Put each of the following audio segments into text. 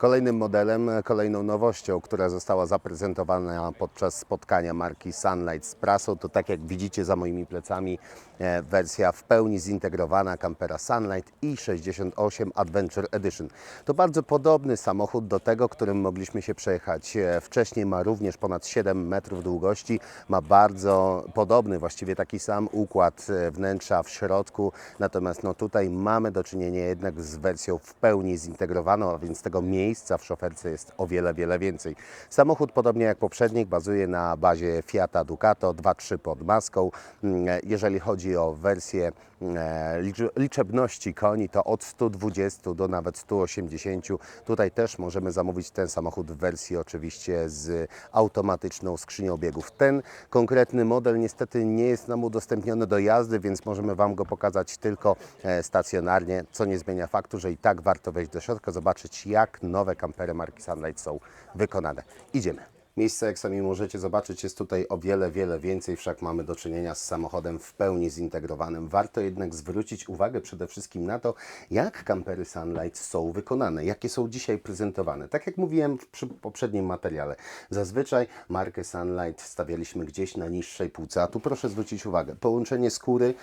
Kolejnym modelem, kolejną nowością, która została zaprezentowana podczas spotkania marki Sunlight z prasą, to tak jak widzicie za moimi plecami, e, wersja w pełni zintegrowana kampera Sunlight i68 Adventure Edition. To bardzo podobny samochód do tego, którym mogliśmy się przejechać e, wcześniej. Ma również ponad 7 metrów długości, ma bardzo podobny, właściwie taki sam układ e, wnętrza w środku, natomiast no, tutaj mamy do czynienia jednak z wersją w pełni zintegrowaną, a więc tego miejsca w szoferce jest o wiele, wiele więcej. Samochód, podobnie jak poprzednik, bazuje na bazie Fiata Ducato 2.3 pod maską. Mm, Jeżeli chodzi o wersję licz- liczebności koni, to od 120 do nawet 180. Tutaj też możemy zamówić ten samochód w wersji oczywiście z automatyczną skrzynią biegów. Ten konkretny model niestety nie jest nam udostępniony do jazdy, więc możemy Wam go pokazać tylko e, stacjonarnie, co nie zmienia faktu, że i tak warto wejść do środka, zobaczyć jak nowe kampery marki Sunlight są wykonane. Idziemy. Miejsce, jak sami możecie zobaczyć, jest tutaj o wiele, wiele więcej, wszak mamy do czynienia z samochodem w pełni zintegrowanym. Warto jednak zwrócić uwagę przede wszystkim na to, jak kampery Sunlight są wykonane, jakie są dzisiaj prezentowane. Tak jak mówiłem w poprzednim materiale, zazwyczaj markę Sunlight stawialiśmy gdzieś na niższej półce, a tu proszę zwrócić uwagę, połączenie skóry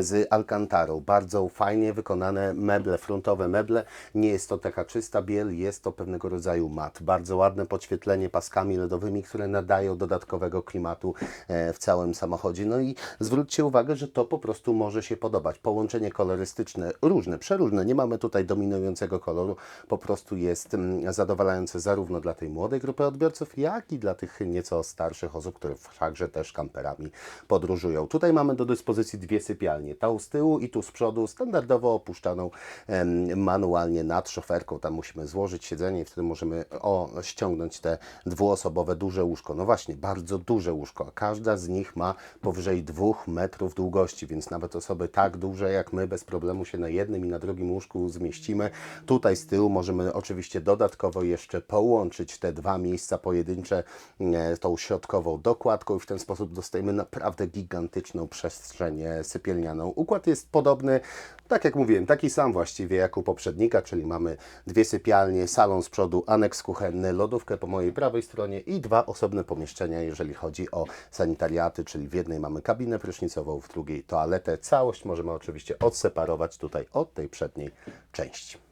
z alkantarą, bardzo fajnie wykonane meble, frontowe meble, nie jest to taka czysta biel, jest to pewnego rodzaju mat, bardzo ładne podświetlenie paskami LEDowymi, które nadają dodatkowego klimatu e, w całym samochodzie. No i zwróćcie uwagę, że to po prostu może się podobać. Połączenie kolorystyczne różne, przeróżne. Nie mamy tutaj dominującego koloru. Po prostu jest mm, zadowalające zarówno dla tej młodej grupy odbiorców, jak i dla tych nieco starszych osób, które wszakże też kamperami podróżują. Tutaj mamy do dyspozycji dwie sypialnie. Ta z tyłu i tu z przodu, standardowo opuszczaną manualnie nad szoferką. Tam musimy złożyć siedzenie i wtedy możemy o, ściągnąć te dwuosobowe duże łóżko. No właśnie, bardzo duże łóżko, a każda z nich ma powyżej dwóch metrów długości, więc nawet osoby tak duże jak my bez problemu się na jednym i na drugim łóżku zmieścimy. Tutaj z tyłu możemy oczywiście dodatkowo jeszcze połączyć te dwa miejsca pojedyncze e, tą środkową dokładką i w ten sposób dostajemy naprawdę gigantyczną przestrzeń e, sypialnianą. Układ jest podobny, tak jak mówiłem, taki sam właściwie jak u poprzednika, czyli mamy dwie sypialnie, salon z przodu, aneks kuchenny, lodówkę po mojej prawej stronie i dwa osobne pomieszczenia, jeżeli chodzi o sanitariaty, czyli w jednej mamy kabinę prysznicową, w drugiej toaletę. Całość możemy oczywiście odseparować tutaj od tej przedniej części.